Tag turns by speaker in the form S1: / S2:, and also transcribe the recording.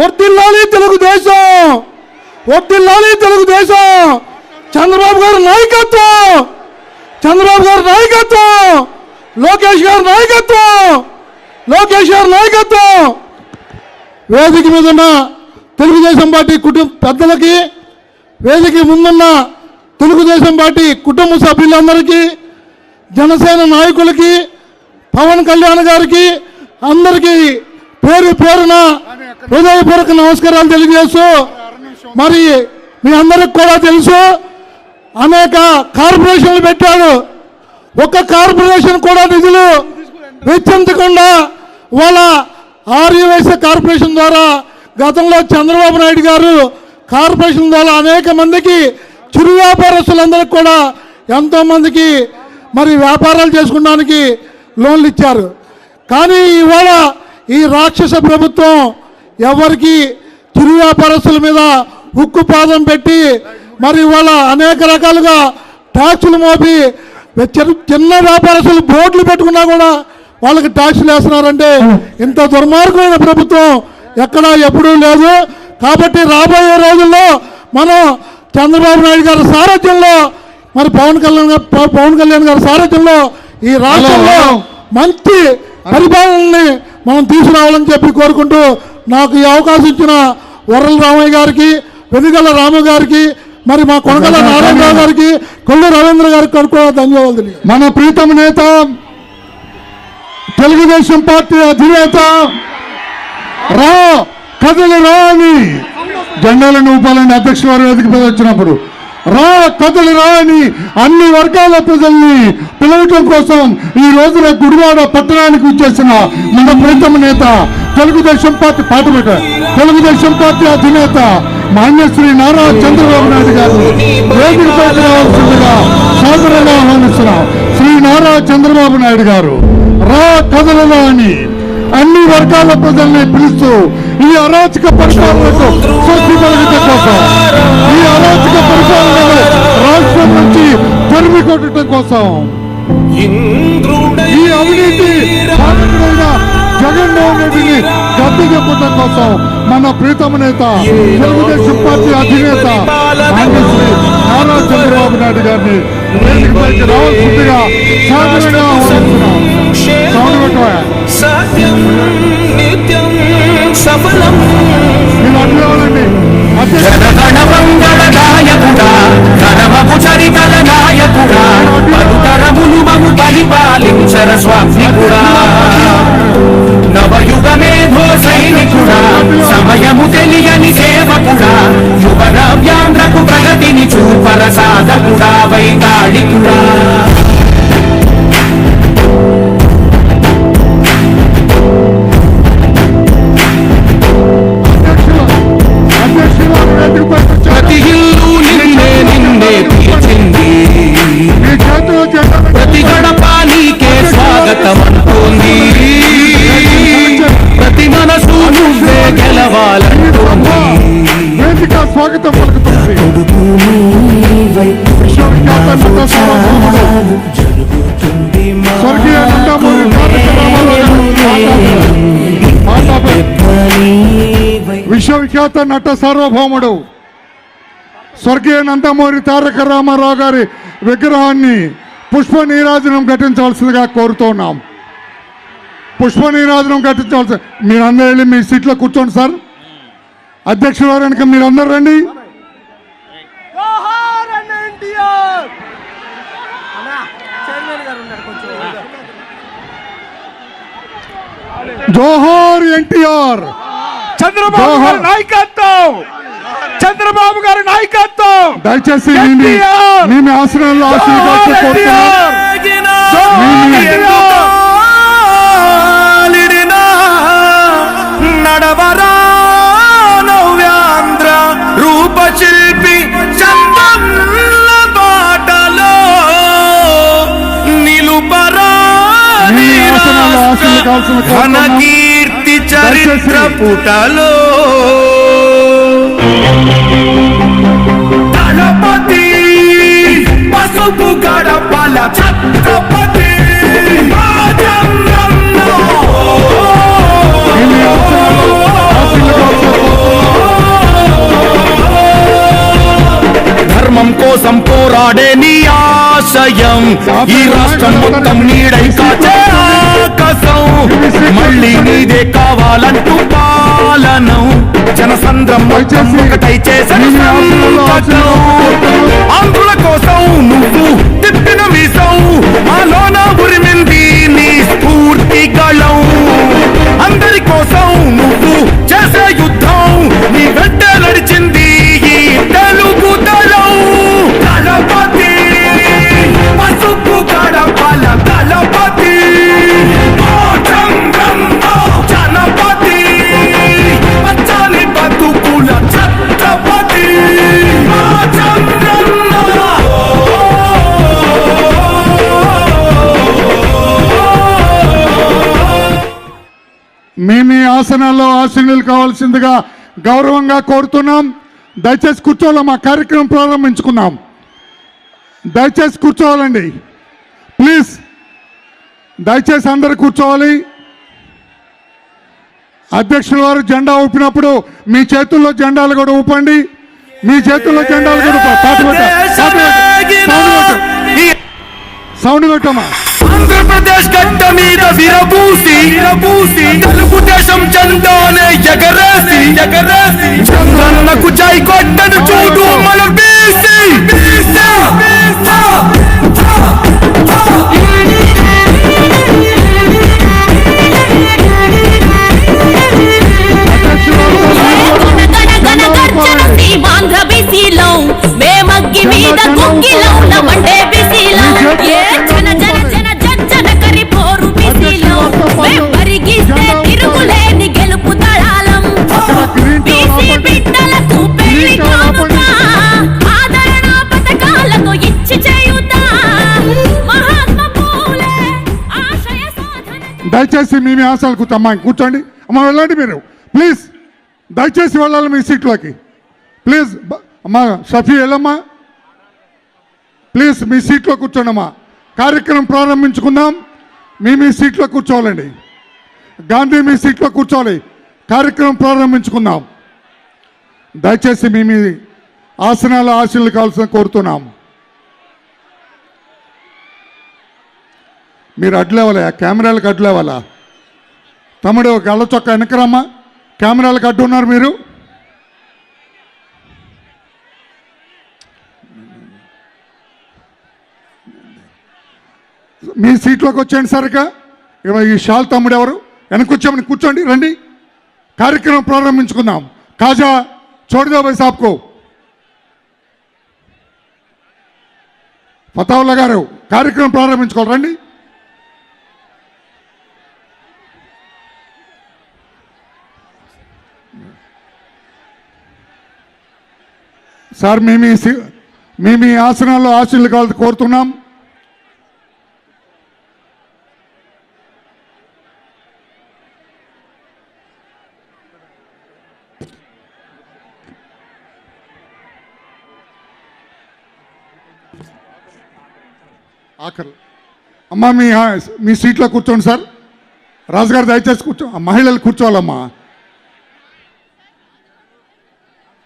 S1: వర్దిల్లాలి తెలుగుదేశం వర్దిల్లాలి తెలుగుదేశం చంద్రబాబు గారు నాయకత్వం చంద్రబాబు గారు నాయకత్వం లోకేష్ గారు నాయకత్వం లోకేష్ గారు నాయకత్వం వేదిక మీద ఉన్న తెలుగుదేశం పార్టీ కుటుంబ పెద్దలకి వేదిక ముందున్న తెలుగుదేశం పార్టీ కుటుంబ సభ్యులందరికీ జనసేన నాయకులకి పవన్ కళ్యాణ్ గారికి అందరికీ పేరు పేరున హృదయపూర్వక నమస్కారాలు తెలియజేస్తూ మరి మీ అందరికి కూడా తెలుసు అనేక కార్పొరేషన్లు పెట్టాడు ఒక కార్పొరేషన్ కూడా నిధులు వెచ్చించకుండా వాళ్ళ ఆర్యవైశ్య కార్పొరేషన్ ద్వారా గతంలో చంద్రబాబు నాయుడు గారు కార్పొరేషన్ ద్వారా అనేక మందికి చిరు వ్యాపారస్తులందరికీ కూడా ఎంతోమందికి మరి వ్యాపారాలు చేసుకోవడానికి లోన్లు ఇచ్చారు కానీ ఇవాళ ఈ రాక్షస ప్రభుత్వం ఎవరికి కిరు వ్యాపారస్తుల మీద ఉక్కు పాదం పెట్టి మరి ఇవాళ అనేక రకాలుగా ట్యాక్సులు మోపి చిన్న వ్యాపారస్తులు బోట్లు పెట్టుకున్నా కూడా వాళ్ళకి ట్యాక్సులు వేస్తున్నారంటే ఇంత దుర్మార్గమైన ప్రభుత్వం ఎక్కడా ఎప్పుడూ లేదు కాబట్టి రాబోయే రోజుల్లో మనం చంద్రబాబు నాయుడు గారి సారథ్యంలో మరి పవన్ కళ్యాణ్ పవన్ కళ్యాణ్ గారి సారథ్యంలో ఈ రాష్ట్రంలో మంచి పరిపాలనని మనం తీసుకురావాలని చెప్పి కోరుకుంటూ నాకు ఈ అవకాశం ఇచ్చిన వరల రామయ్య గారికి వెనుగల రాము గారికి మరి మా కొనగల నారాయణరావు గారికి కొల్లు రవీంద్ర గారికి కూడా ధన్యవాదాలు మన ప్రీతమ నేత తెలుగుదేశం పార్టీ అధినేత రా కదలి రాని జెండాలను ఊపాలని అధ్యక్షుల వారి వేదిక మీద వచ్చినప్పుడు రా కథలు రా అని అన్ని వర్గాల ప్రజల్ని పిలవటం కోసం ఈ రోజున గుడివాడ పట్టణానికి వచ్చేసిన మన ప్రీతమ నేత తెలుగుదేశం పార్టీ పాట తెలుగుదేశం పార్టీ అధినేత మాన్యశ్రీ నారా చంద్రబాబు నాయుడు గారు వేదికపై రావాల్సిందిగా సాధారణంగా ఆహ్వానిస్తున్నాం శ్రీ నారా చంద్రబాబు నాయుడు గారు రా కథలు అని అన్ని వర్గాల ప్రజల్ని పిలుస్తూ ఈ అరాచక పరిపాలనకు స్వస్తి కలిగితే కోసం ఈ అరాచక పరిపాలనను రాష్ట్రం నుంచి తరిమి కొట్టడం కోసం ఈ అవినీతి జగన్మోహన్ రెడ్డిని గద్దె చెప్పడం కోసం మన ప్రీతమ నేత తెలుగుదేశం పార్టీ అధినేత నారా చంద్రబాబు నాయుడు గారిని
S2: సత్యం నిత్యం సఫలం జనగణమంగళదాయకుడా కరవపు చరితల నాయకుడా పలుతరములు మము పరిపాలించర స్వామికుడా నవయుగ మేధో సైనికుడా సమయము తెలియని సే
S1: విశ్వవిఖ్యాత నట సార్వభౌముడు స్వర్గీయ నందమూరి తారక రామారావు గారి విగ్రహాన్ని పుష్ప నీరాజనం ఘటించవలసిందిగా కోరుతున్నాం పుష్ప నీరాజనం ఘటించవలసి మీరందరూ వెళ్ళి మీ సీట్లో కూర్చోండి సార్ అధ్యక్షుడు వెనక మీరందరూ రండి జోహార్ ఎన్టీఆర్ చంద్రబాబు గారి నాయకత్వం చంద్రబాబు గారి నాయకత్వం దయచేసి ఆశ్రయంలో ఆశీర్వాదం
S2: ఘన కీర్తి చరిత్ర పుటలో గణపతి పసుపు గడపల ఛత్రపతి ధర్మం కోసం పోరాడే నీ ఆశయం ఈ రాష్ట్రం మొత్తం నీడై కాచే కోసం మళ్ళీ నీదే కావాలంటూ పాలనం జనసంద్రం ఒకటై చేసిన ఆంధ్రుల కోసం నువ్వు తిప్పిన మీసం మాలో
S1: ఆసనాల్లో ఆశీనులు కావాల్సిందిగా గౌరవంగా కోరుతున్నాం దయచేసి కూర్చోవాలి మా కార్యక్రమం ప్రారంభించుకున్నాం దయచేసి కూర్చోవాలండి ప్లీజ్ దయచేసి అందరు కూర్చోవాలి అధ్యక్షుల వారు జెండా ఊపినప్పుడు మీ చేతుల్లో జెండాలు కూడా ఊపండి మీ చేతుల్లో జెండాలు కూడా సౌండ్ పెట్టమా
S2: ఆంధ్రప్రదేశ్ గడ్డ మీద విరబూసి విరబూసి తెలుగుదేశం జెండానే ఎగరేసి ఎగరేసి చంద్రన్నకు జై కొట్టను చూడు మన బీసీ ఆంధ్ర బీసీలో మేమగ్గి మీద కుక్కిలో నమ్మంటే బీసీలో ఏ
S1: దయచేసి మీ మీ ఆశలు కూర్చో అమ్మాయి కూర్చోండి అమ్మ వెళ్ళండి మీరు ప్లీజ్ దయచేసి వెళ్ళాలి మీ సీట్లోకి ప్లీజ్ అమ్మా షఫీ వెళ్ళమ్మా ప్లీజ్ మీ సీట్లో కూర్చోండమ్మా కార్యక్రమం ప్రారంభించుకుందాం మీ మీ సీట్లో కూర్చోవాలండి గాంధీ మీ సీట్లో కూర్చోవాలి కార్యక్రమం ప్రారంభించుకుందాం దయచేసి మీ మీ ఆసనాలు ఆశలు కావాల్సిన కోరుతున్నాం మీరు అడ్లేవాలా కెమెరాలకు అడ్లేవాలా తమ్ముడు గళ్ళ చొక్క వెనకరమ్మా కెమెరాలకు అడ్డున్నారు మీరు మీ సీట్లోకి వచ్చేయండి సరిక ఇవాళ ఈ షాల్ తమ్ముడు ఎవరు వెనక వచ్చామని కూర్చోండి రండి కార్యక్రమం ప్రారంభించుకుందాం కాజా చోడదాబాయ్ సాబ్కు ఫతావుల్లా గారు కార్యక్రమం ప్రారంభించుకోవాలి రండి సార్ మేము మేము ఈ ఆసనాల్లో ఆశీలు కావాలి కోరుతున్నాం ఆఖరు అమ్మా మీ మీ సీట్లో కూర్చోండి సార్ రాజుగారు దయచేసి కూర్చో మహిళలు కూర్చోవాలమ్మా